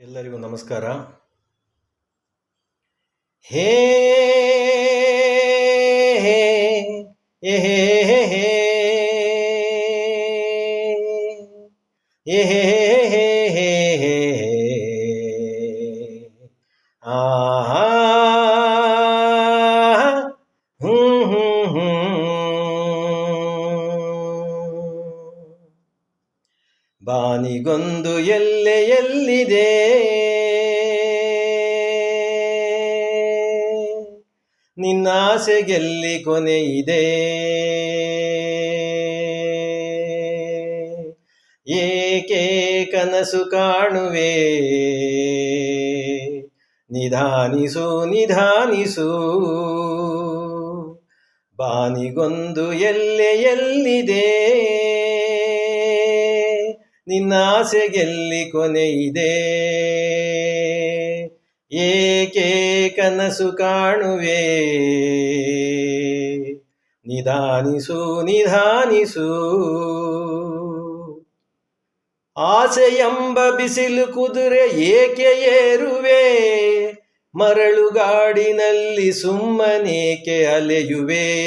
ಎಲ್ಲರಿಗೂ ನಮಸ್ಕಾರ ಹೇ ಹೇ ಹೇ ಹೇ ಬಾನಿಗೊಂದು ಎಲ್ಲೆ ಎಲ್ಲಿದೆ? ನಿನ್ನಾಸೆಗೆಲ್ಲಿ ಕೊನೆ ಇದೆ? ಏಕೆ ಕನಸು ಕಾಣುವೆ? ನಿಧಾನಿಸು ನಿಧಾನಿಸು. ಬಾನಿಗೊಂದು ಎಲ್ಲೆ ಎಲ್ಲಿದೆ? ನಿನ್ನಾಸೆಗೆಲ್ಲಿ ಕೊನೆ ಇದೆ. ಏಕೆ ಕನಸು ಕಾಣುವೆ? ನಿಧಾನಿಸು ನಿಧಾನಿಸು. ಆಸೆ ಎಂಬ ಬಿಸಿಲು ಕುದುರೆ ಏಕೆ ಏರುವೆ? ಮರಳುಗಾಡಿನಲ್ಲಿ ಸುಮ್ಮನೇಕೆ ಅಲೆಯುವೆ?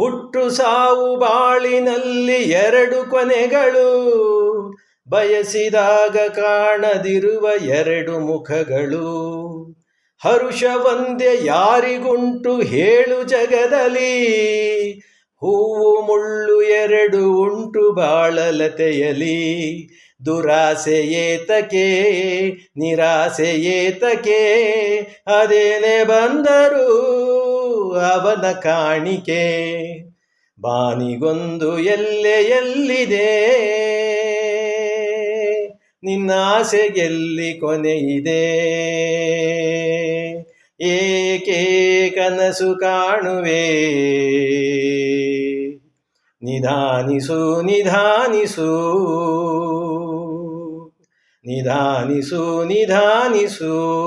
ಹುಟ್ಟು ಸಾವು ಬಾಳಿನಲ್ಲಿ ಎರಡು ಕೊನೆಗಳು. ಬಯಸಿದಾಗ ಕಾಣದಿರುವ ಎರಡು ಮುಖಗಳು. ಹರುಷ ವಂದ್ಯ ಯಾರಿಗುಂಟು ಹೇಳು ಜಗದಲ್ಲಿ. ಹೂವು ಮುಳ್ಳು ಎರಡು ಉಂಟು ಬಾಳಲತೆಯಲಿ. ದುರಾಸೆ ಏತಕೆ ನಿರಾಸೆ ಏತಕೆ ಅದೇನೆ ಬಂದರು ಅವನ ಕಾಣಿಕೆ. ಬಾನಿಗೊಂದು ಎಲ್ಲೆ ಎಲ್ಲಿದೆ? ನಿನ್ನಾಸೆಗೆಲ್ಲಿ ಕೊನೆಯಿದೆ ಇದೆ? ಏಕೆ ಕನಸು ಕಾಣುವೆ? ನಿಧಾನಿಸು ನಿಧಾನಿಸು. ನಿಧಾನಿಸು ನಿಧಾನಿಸು.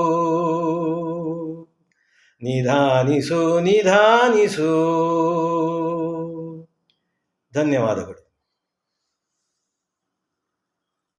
ನಿಧಾನಿಸು ನಿಧಾನಿಸು. ಧನ್ಯವಾದಗಳು.